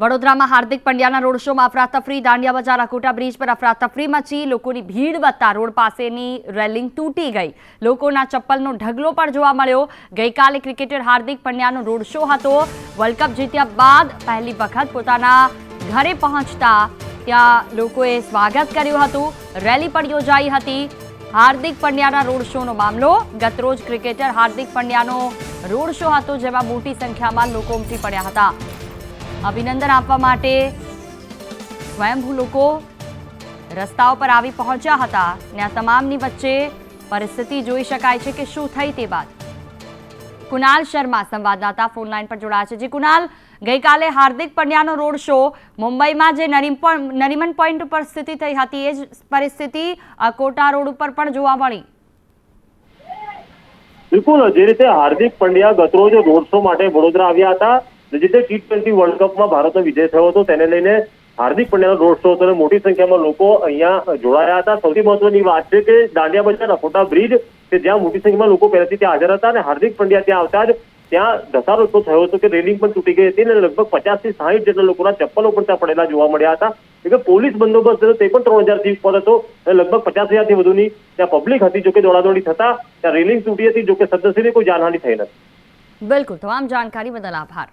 વડોદરામાં હાર્દિક પંડ્યાના રોડ શોમાં અફરાતફરી, દાંડિયા બજાર, અકોટા બ્રિજ પર અફરાતફરી મચી લોકોની ભીડ વધતા રોડ પાસેની રેલિંગ તૂટી ગઈ. લોકોના ચપ્પલનો ઢગલો પણ જોવા મળ્યો. ગઈકાલે ક્રિકેટર હાર્દિક પંડ્યાનો રોડ શો હતો. વર્લ્ડ કપ જીત્યા બાદ પહેલી વખત પોતાના ઘરે પહોંચતા ત્યાં લોકોએ સ્વાગત કર્યું હતું. રેલી પણ યોજાઈ હતી. હાર્દિક પંડ્યાના રોડ શોનો મામલો. ગતરોજ ક્રિકેટર હાર્દિક પંડ્યાનો રોડ શો હતો, જેમાં મોટી સંખ્યામાં લોકો ઉમટી પડ્યા હતા. અભિનંદન આપવા માટે સ્વયંભૂ લોકો રસ્તાઓ પર આવી પહોંચ્યા હતા ને આ તમામની વચ્ચે પરિસ્થિતિ જોઈ શકાય છે કે શું થઈ તે બાદ. કુનાલ શર્મા સંવાદદાતા ફોન લાઈન પર જોડાયા છે. જે કુનાલ ગઈકાલે હાર્દિક પંડ્યાનો રોડ શો મુંબઈમાં જે નરીમન પોઈન્ટ ઉપર સ્થિતિ થઈ હતી, એ જ પરિસ્થિતિ અકોટા રોડ ઉપર પણ જોવા મળી. બિલકુલ, જે રીતે હાર્દિક પંડ્યા ગતરોજ રોડ શો માટે વડોદરા આવ્યા હતા જે ટી ટ્વેન્ટી વર્લ્ડ કપમાં ભારતનો વિજય થયો હતો, તેને લઈને હાર્દિક પંડ્યાનો રોડ શો હતો અને મોટી સંખ્યામાં લોકો અહીંયા જોડાયા હતા. સૌથી મહત્વની વાત છે કે દાંડિયા બજાર, અખોટા બ્રિજ, કે જ્યાં મોટી સંખ્યામાં લોકો પહેલાથી ત્યાં હાજર હતા અને હાર્દિક પંડ્યા ત્યાં આવતા જ ત્યાં ધસારો એટલો થયો હતો કે રેલિંગ પણ તૂટી ગઈ હતી અને લગભગ પચાસથી સાહીઠ જેટલા લોકોના ચપ્પલો પણ ત્યાં પડેલા જોવા મળ્યા હતા. એટલે પોલીસ બંદોબસ્ત હતો તે પણ ત્રણ હજારથી ઉપર હતો અને લગભગ પચાસ હજારથી વધુની ત્યાં પબ્લિક હતી જોકે દોડાદોડી થતા, ત્યાં રેલિંગ તૂટી હતી જોકે સદસ્યને કોઈ જાનહાની થઈ નથી. બિલકુલ, તમામ જાણકારી બદલ આભાર.